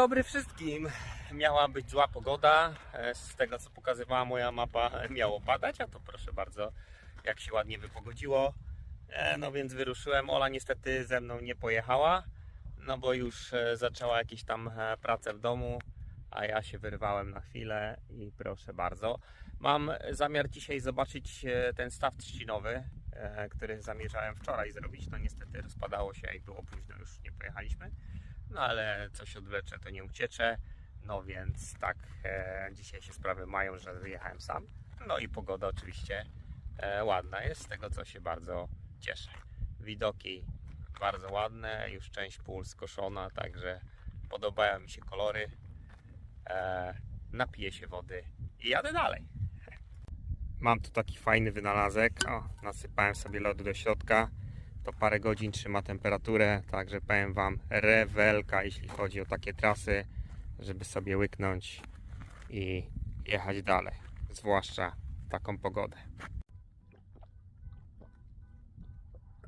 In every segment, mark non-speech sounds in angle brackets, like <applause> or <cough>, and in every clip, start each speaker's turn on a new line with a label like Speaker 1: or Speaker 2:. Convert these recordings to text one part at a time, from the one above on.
Speaker 1: Dobry wszystkim. Miała być zła pogoda. E, Z tego co pokazywała moja mapa, <laughs> miało padać, a to proszę bardzo, jak się ładnie wypogodziło. E, No więc wyruszyłem. Ola niestety ze mną nie pojechała, no bo już e, zaczęła jakieś tam e, pracę w domu, a ja się wyrwałem na chwilę i proszę bardzo. Mam zamiar dzisiaj zobaczyć ten staw trzcinowy, który zamierzałem wczoraj zrobić. No niestety rozpadało się i było późno, już nie pojechaliśmy. No ale coś odwlecze, to nie ucieczę. No więc tak, e, dzisiaj się sprawy mają, że wyjechałem sam. No i pogoda oczywiście e, ładna jest, z tego co się bardzo cieszę. Widoki bardzo ładne, już część pól skoszona, także podobają mi się kolory. E, napiję się wody i jadę dalej. Mam tu taki fajny wynalazek. O, nasypałem sobie lodu do środka to parę godzin trzyma temperaturę, także powiem Wam rewelka, jeśli chodzi o takie trasy, żeby sobie łyknąć i jechać dalej, zwłaszcza taką pogodę.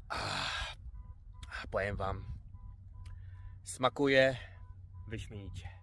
Speaker 1: Ach, Powiem Wam, smakuje wyśmienicie.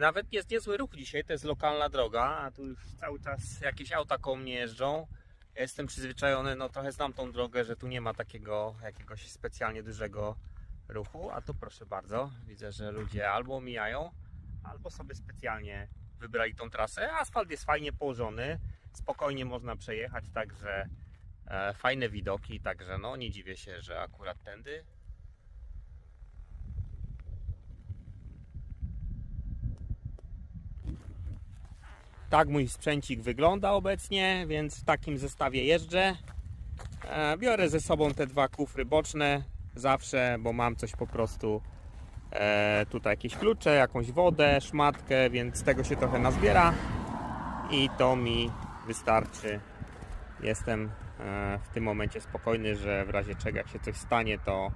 Speaker 1: Nawet jest niezły ruch dzisiaj, to jest lokalna droga, a tu już cały czas jakieś auta koło mnie jeżdżą. Ja jestem przyzwyczajony, no trochę znam tą drogę, że tu nie ma takiego jakiegoś specjalnie dużego ruchu, a tu proszę bardzo, widzę, że ludzie albo mijają, albo sobie specjalnie wybrali tą trasę. Asfalt jest fajnie położony, spokojnie można przejechać, także e, fajne widoki, także no nie dziwię się, że akurat tędy Tak mój sprzęcik wygląda obecnie, więc w takim zestawie jeżdżę. E, Biorę ze sobą te dwa kufry boczne zawsze, bo mam coś po prostu e, tutaj jakieś klucze, jakąś wodę, szmatkę, więc tego się trochę nazbiera i to mi wystarczy. Jestem e, w tym momencie spokojny, że w razie czego jak się coś stanie, to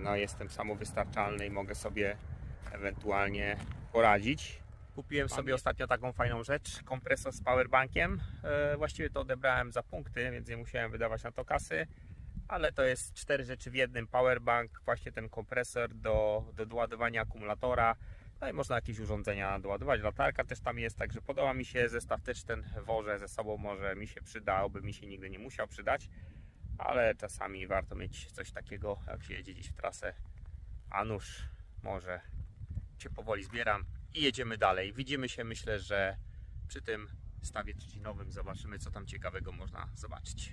Speaker 1: no, jestem samowystarczalny i mogę sobie ewentualnie poradzić. Kupiłem sobie ostatnio taką fajną rzecz, kompresor z powerbankiem. E, Właściwie to odebrałem za punkty, więc nie musiałem wydawać na to kasy. Ale to jest cztery rzeczy w jednym. Powerbank, właśnie ten kompresor do, do doładowania akumulatora. No i można jakieś urządzenia doładować. Latarka też tam jest, także podoba mi się. Zestaw też ten wożę ze sobą, może mi się przydał, by mi się nigdy nie musiał przydać. Ale czasami warto mieć coś takiego, jak się jedzie gdzieś w trasę. A nuż, może cię powoli zbieram i jedziemy dalej. Widzimy się, myślę, że przy tym stawie trzcinowym zobaczymy, co tam ciekawego można zobaczyć.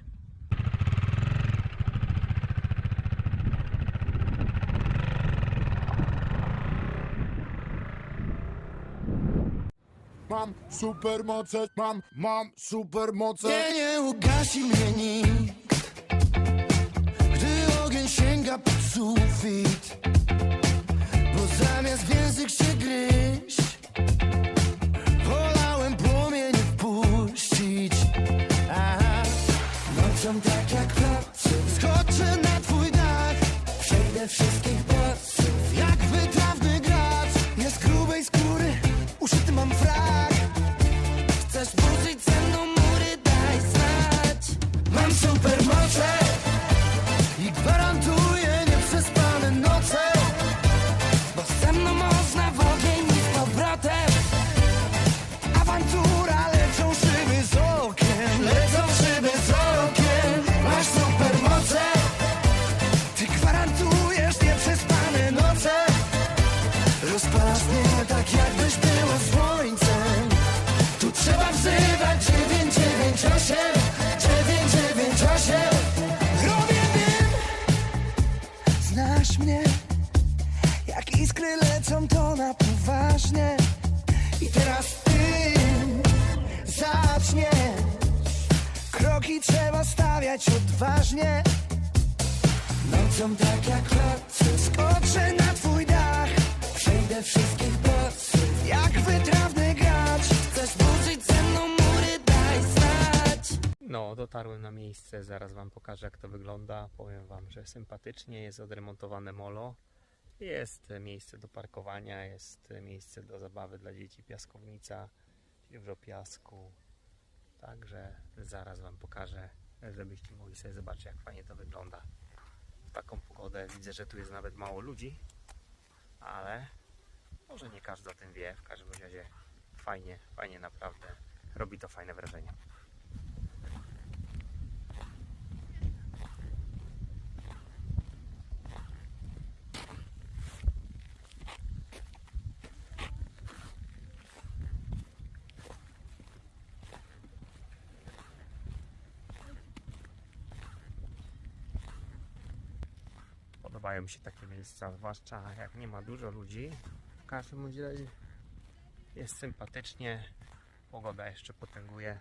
Speaker 2: Mam supermoce, mam, mam supermoce.
Speaker 3: Nie, nie ugasi mnie nikt Gdy ogień sięga pod sufit zamiast w język się gryźć Wolałem płomienie wpuścić Aha. Nocą tak Rozpalasz mnie tak jakbyś było słońcem. Tu trzeba wzywać 998 998 Robię wiem Znasz mnie. Jak iskry lecą to na poważnie. I teraz ty zaczniesz. Kroki trzeba stawiać odważnie. Nocą tak jak nocy Skoczę na wszystkich bossów Jak wytrawny gracz Chcesz burzyć ze mną mury, daj znać
Speaker 1: No, dotarłem na miejsce, zaraz Wam pokażę jak to wygląda. Powiem Wam, że sympatycznie jest odremontowane molo. Jest miejsce do parkowania, jest miejsce do zabawy dla dzieci, piaskownica, dużo piasku. Także zaraz Wam pokażę, żebyście mogli sobie zobaczyć, jak fajnie to wygląda. W taką pogodę widzę, że tu jest nawet mało ludzi, ale może nie każdy o tym wie. W każdym razie fajnie, fajnie naprawdę. Robi to fajne wrażenie. Podobają mi się takie miejsca, zwłaszcza jak nie ma dużo ludzi. W każdym razie jest sympatycznie. Pogoda jeszcze potęguje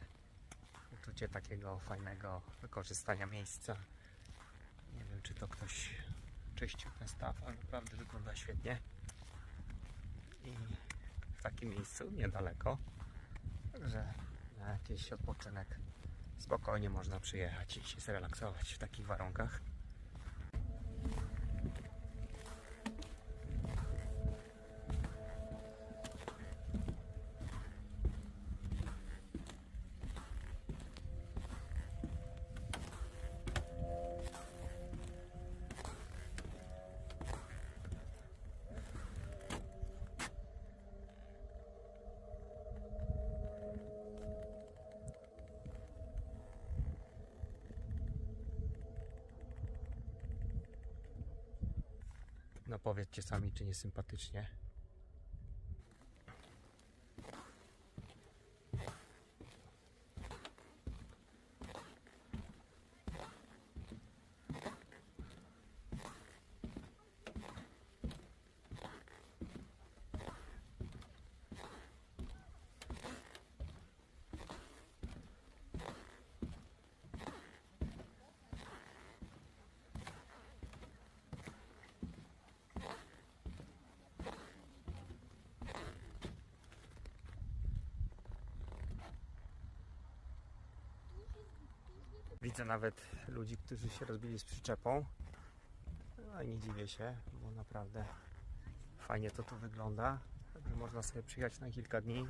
Speaker 1: uczucie takiego fajnego wykorzystania miejsca. Nie wiem, czy to ktoś czyścił ten staw, ale naprawdę wygląda świetnie. I w takim miejscu niedaleko, że na jakiś odpoczynek spokojnie można przyjechać i się zrelaksować w takich warunkach. No powiedzcie sami, czy nie sympatycznie. Widzę nawet ludzi, którzy się rozbili z przyczepą. No i nie dziwię się, bo naprawdę fajnie to tu wygląda. Także można sobie przyjechać na kilka dni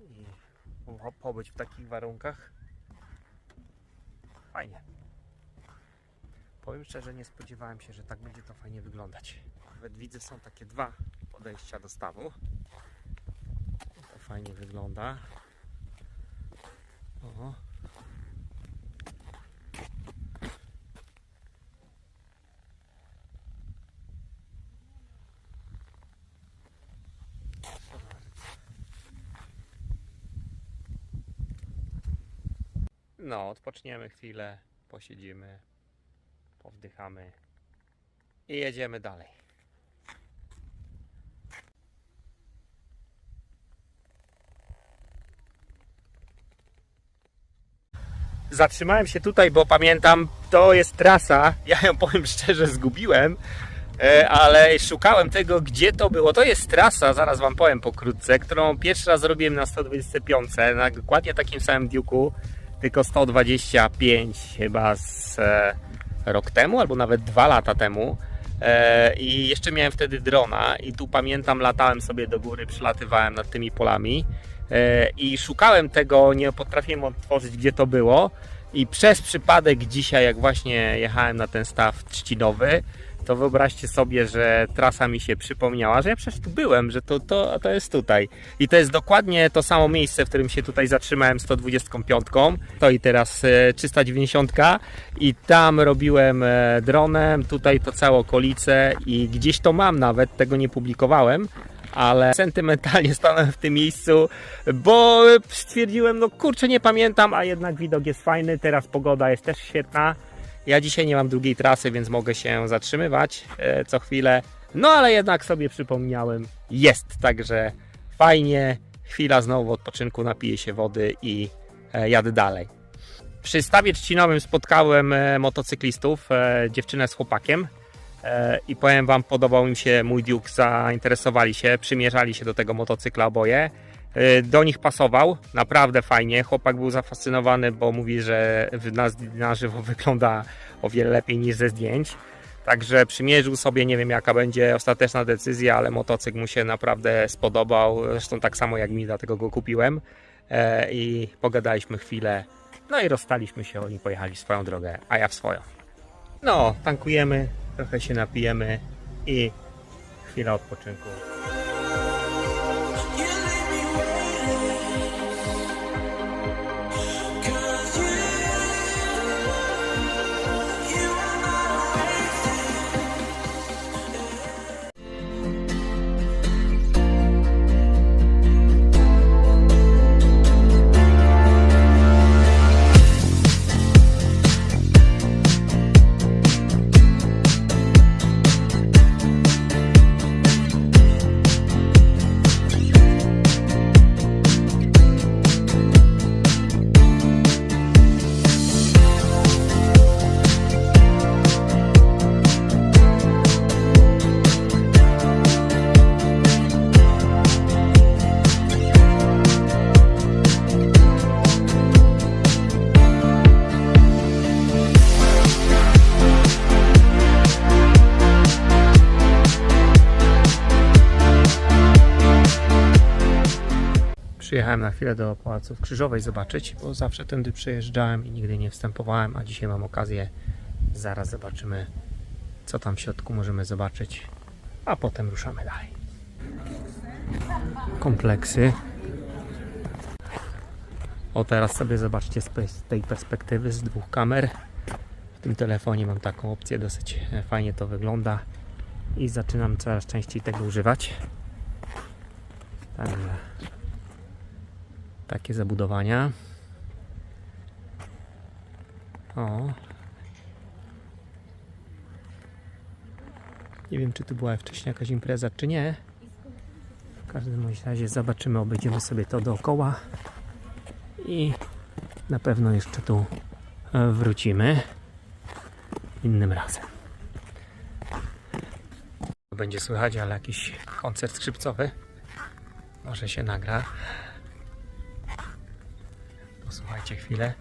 Speaker 1: i po- pobyć w takich warunkach. Fajnie. Powiem szczerze, nie spodziewałem się, że tak będzie to fajnie wyglądać. Nawet widzę, są takie dwa podejścia do stawu. To fajnie wygląda. O. No, odpoczniemy chwilę, posiedzimy, powdychamy i jedziemy dalej. Zatrzymałem się tutaj, bo pamiętam, to jest trasa. Ja ją powiem szczerze, zgubiłem, e, ale szukałem tego, gdzie to było. To jest trasa, zaraz Wam powiem pokrótce, którą pierwszy raz zrobiłem na 125, na dokładnie takim samym Duke'u, tylko 125 chyba z e, rok temu, albo nawet dwa lata temu. E, I jeszcze miałem wtedy drona i tu pamiętam, latałem sobie do góry, przylatywałem nad tymi polami e, i szukałem tego, nie potrafiłem otworzyć, gdzie to było. I przez przypadek dzisiaj, jak właśnie jechałem na ten staw trzcinowy, to wyobraźcie sobie, że trasa mi się przypomniała, że ja przecież tu byłem, że to, to, to jest tutaj. I to jest dokładnie to samo miejsce, w którym się tutaj zatrzymałem 125. To i teraz e, 390 i tam robiłem e, dronem, tutaj to całe okolice i gdzieś to mam nawet, tego nie publikowałem. Ale <laughs> sentymentalnie stanąłem w tym miejscu, bo stwierdziłem, no kurczę, nie pamiętam, a jednak widok jest fajny. Teraz pogoda jest też świetna. Ja dzisiaj nie mam drugiej trasy, więc mogę się zatrzymywać e, co chwilę. No ale jednak sobie przypomniałem, jest, także fajnie. Chwila znowu odpoczynku, napiję się wody i e, jadę dalej. Przy stawie trzcinowym spotkałem e, motocyklistów, dziewczynę z chłopakiem. I powiem Wam, podobał im się mój Duke, zainteresowali się, przymierzali się do tego motocykla oboje. E, Do nich pasował, naprawdę fajnie. Chłopak był zafascynowany, bo mówi, że na, na żywo <laughs> wygląda o wiele lepiej niż ze zdjęć. Także przymierzył sobie, nie wiem jaka będzie ostateczna decyzja, ale motocykl mu się naprawdę spodobał. Zresztą tak samo jak mi, dlatego go kupiłem. E, I pogadaliśmy chwilę. No i rozstaliśmy się, oni pojechali swoją drogę, a ja w swoją. No, tankujemy, trochę się napijemy i chwila odpoczynku. Przyjechałem na chwilę do Pałacu w Krzyżowej zobaczyć, bo zawsze tędy przejeżdżałem i nigdy nie wstępowałem, a dzisiaj mam okazję. Zaraz zobaczymy, co tam w środku możemy zobaczyć, a potem ruszamy dalej. Kompleksy. O, teraz sobie zobaczcie z tej perspektywy, z dwóch kamer. W tym telefonie mam taką opcję, dosyć e, fajnie to wygląda i zaczynam coraz częściej tego używać. Także takie zabudowania. O. Nie wiem, czy tu była wcześniej jakaś impreza, czy nie. W każdym razie zobaczymy, obejdziemy sobie to dookoła i na pewno jeszcze tu e, wrócimy innym razem. Będzie słychać, ale jakiś koncert skrzypcowy może się nagra. Posłuchajcie chwilę.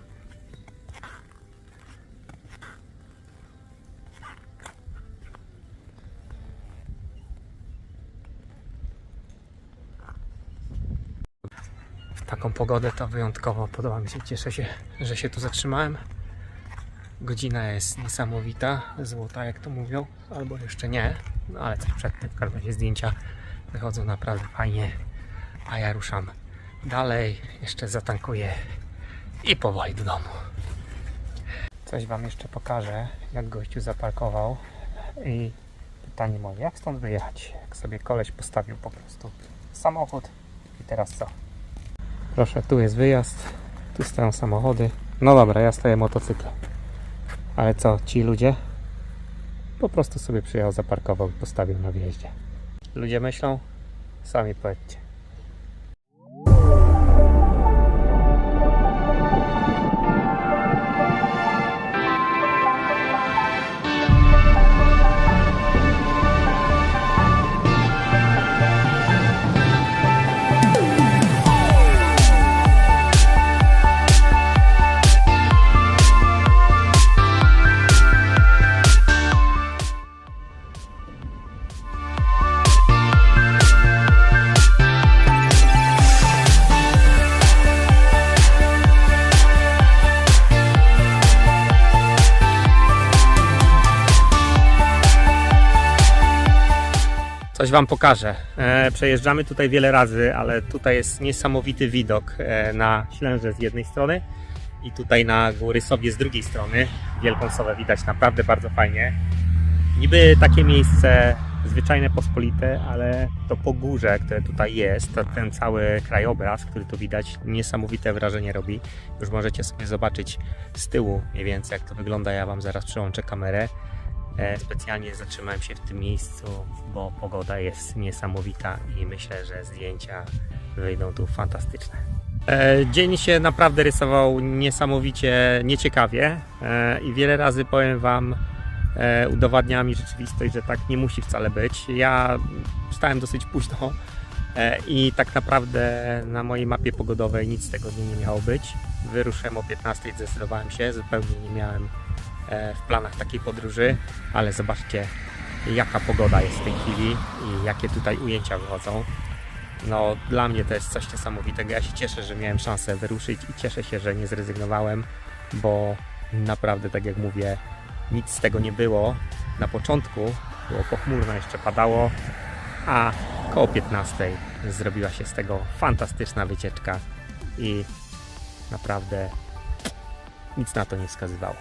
Speaker 1: W taką pogodę to wyjątkowo podoba mi się. Cieszę się, że się tu zatrzymałem. Godzina jest niesamowita, złota jak to mówią, albo jeszcze nie, no ale coś przed tym. W każdym razie zdjęcia wychodzą naprawdę fajnie, a ja ruszam dalej, jeszcze zatankuję i powoli do domu. Coś Wam jeszcze pokażę, jak gościu zaparkował i pytanie moje, jak stąd wyjechać? Jak sobie koleś postawił po prostu samochód i teraz co? Proszę, tu jest wyjazd, tu stoją samochody. No dobra, ja stoję motocyklem. Ale co, ci ludzie? Po prostu sobie przyjechał, zaparkował i postawił na wjeździe. Ludzie myślą? Sami powiedzcie. Coś Wam pokażę. E, przejeżdżamy tutaj wiele razy, ale tutaj jest niesamowity widok e, na Ślęże z jednej strony i tutaj na góry sobie z drugiej strony. Wielką Sowę widać naprawdę bardzo fajnie. Niby takie miejsce zwyczajne, pospolite, ale to po górze, które tutaj jest, ten cały krajobraz, który tu widać, niesamowite wrażenie robi. Już możecie sobie zobaczyć z tyłu mniej więcej jak to wygląda. Ja Wam zaraz przełączę kamerę. E, Specjalnie zatrzymałem się w tym miejscu, bo pogoda jest niesamowita i myślę, że zdjęcia wyjdą tu fantastyczne. E, Dzień się naprawdę rysował niesamowicie nieciekawie e, i wiele razy powiem Wam, udowadnia mi rzeczywistość, że tak nie musi wcale być. Ja wstałem dosyć późno i tak naprawdę na mojej mapie pogodowej nic z tego dnia nie miało być. Wyruszyłem o 15, zdecydowałem się, zupełnie nie miałem w planach takiej podróży, ale zobaczcie jaka pogoda jest w tej chwili i jakie tutaj ujęcia wychodzą. No, dla mnie to jest coś niesamowitego. Ja się cieszę, że miałem szansę wyruszyć i cieszę się, że nie zrezygnowałem, bo naprawdę, tak jak mówię, nic z tego nie było. Na początku było pochmurno, jeszcze padało, a koło 15 zrobiła się z tego fantastyczna wycieczka i naprawdę nic na to nie wskazywało.